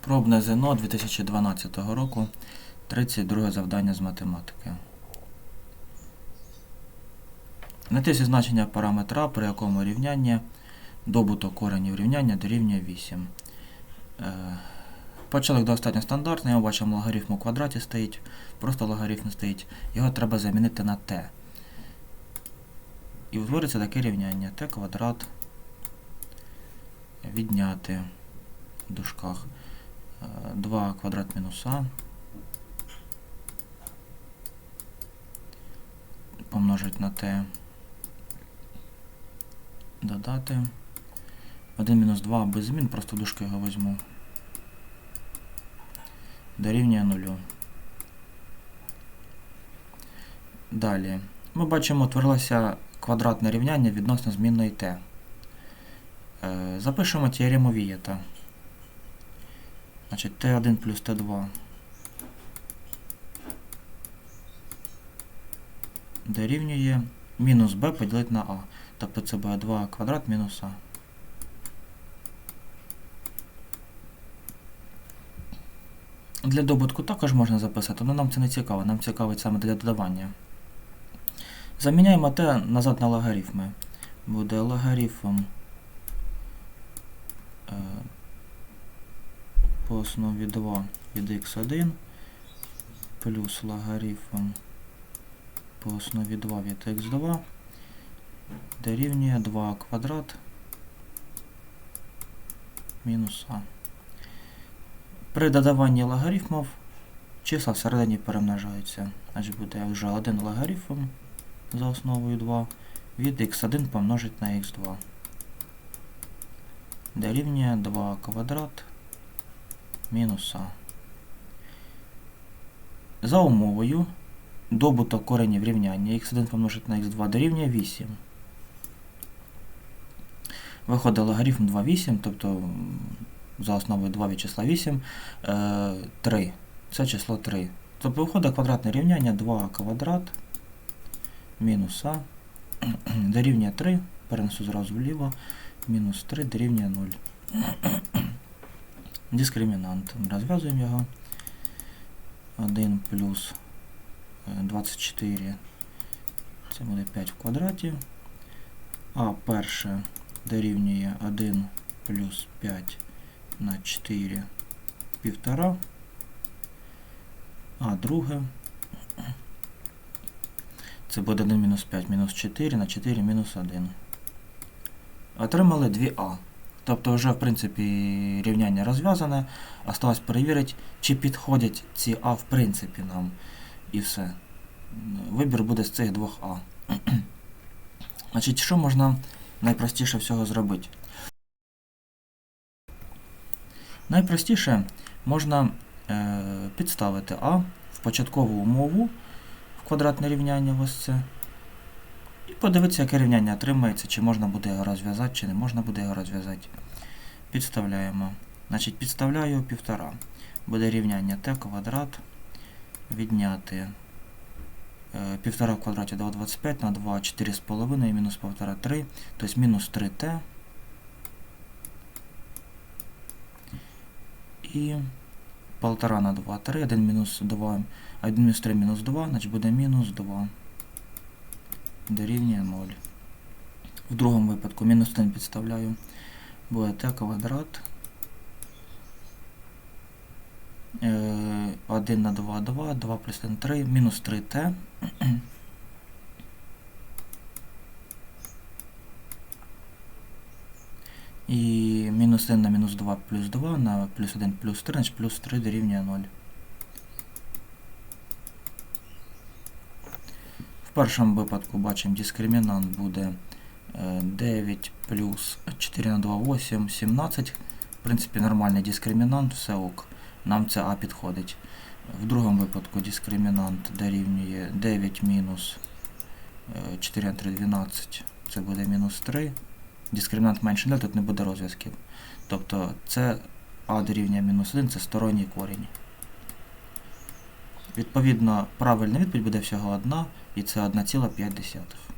Пробне ЗНО 2012 року, 32 завдання з математики. Знайти значення параметра, при якому рівняння добуток коренів рівняння дорівнює 8. Е, Початок достатньо стандартний, ми бачимо логарифм у квадраті стоїть, просто логарифм стоїть. Його треба замінити на t. І утвориться таке рівняння t квадрат відняти в дужках. 2 квадрат мінус а помножить на t. Додати. 1 мінус 2 без змін, просто дужки його візьму. Дорівнює 0. Далі. Ми бачимо, утворилося квадратне рівняння відносно змінної t. Е, Запишемо теорему Вієта. Значить, t1 плюс t2 дорівнює мінус b поділити на a. Тобто це буде 2 квадрат мінус a. Для добутку також можна записати, але нам це не цікаво, нам цікавить саме для додавання. Заміняємо t назад на логарифми. Буде логарифм е, по основі 2 від x1 плюс логарифм по основі 2 від x2 дорівнює 2 квадрат мінус а. При додаванні логарифмів числа всередині перемножаються. Значить буде вже один логарифм за основою 2 від x1 помножить на x2. Дорівнює 2 квадрат мінус. За умовою добуток коренів рівняння x1 помножить на x2 дорівнює 8. Виходить логарифм 2, 8, тобто за основою 2 від числа 8, е, 3. Це число 3. Тобто виходить квадратне рівняння 2 квадрат мінус а дорівнює 3, перенесу зразу вліво, мінус 3 дорівнює 0. Дискримінант. Розв'язуємо його. 1 плюс е, 24. Це буде 5 в квадраті. А перше дорівнює 1 плюс 5 на 4 півтора. А друге. Це буде 1 мінус 5 мінус 4 на 4 мінус 1. Отримали 2а. Тобто вже, в принципі, рівняння розв'язане. Осталось перевірити, чи підходять ці А в принципі нам. І все. Вибір буде з цих двох А. Значить, що можна найпростіше всього зробити? Найпростіше можна е, підставити А в початкову умову в квадратне рівняння ось це. І подивитися, яке рівняння отримається, чи можна буде його розв'язати, чи не можна буде його розв'язати. Підставляємо. Значить, підставляю півтора. Буде рівняння t квадрат відняти е, півтора в квадраті 2,25 на 2, 4,5 і мінус 1,5, 3, тобто мінус 3t. І 1,5 на 2, 3, 1 мінус 2, 1 мінус 3 мінус 2, значить буде мінус 2 дорівнює 0. В другому випадку мінус 1 підставляю. Буде t квадрат. Е, 1 на 2, 2, 2 плюс 1, 3, мінус 3t. І мінус 1 на мінус 2 плюс 2 на плюс 1 плюс 3, значить плюс 3 дорівнює 0. Першому випадку бачимо дискримінант буде е, 9 плюс 4 на 2, 8, 17. В принципі, нормальний дискримінант, все ок. Нам це А підходить. В другому випадку дискримінант дорівнює 9 мінус е, 4 на 3, 12. Це буде мінус 3. Дискримінант менше 0, тут не буде розв'язків. Тобто це А дорівнює мінус 1, це сторонній корінь. Відповідно, правильна відповідь буде всього одна, і це 1,5.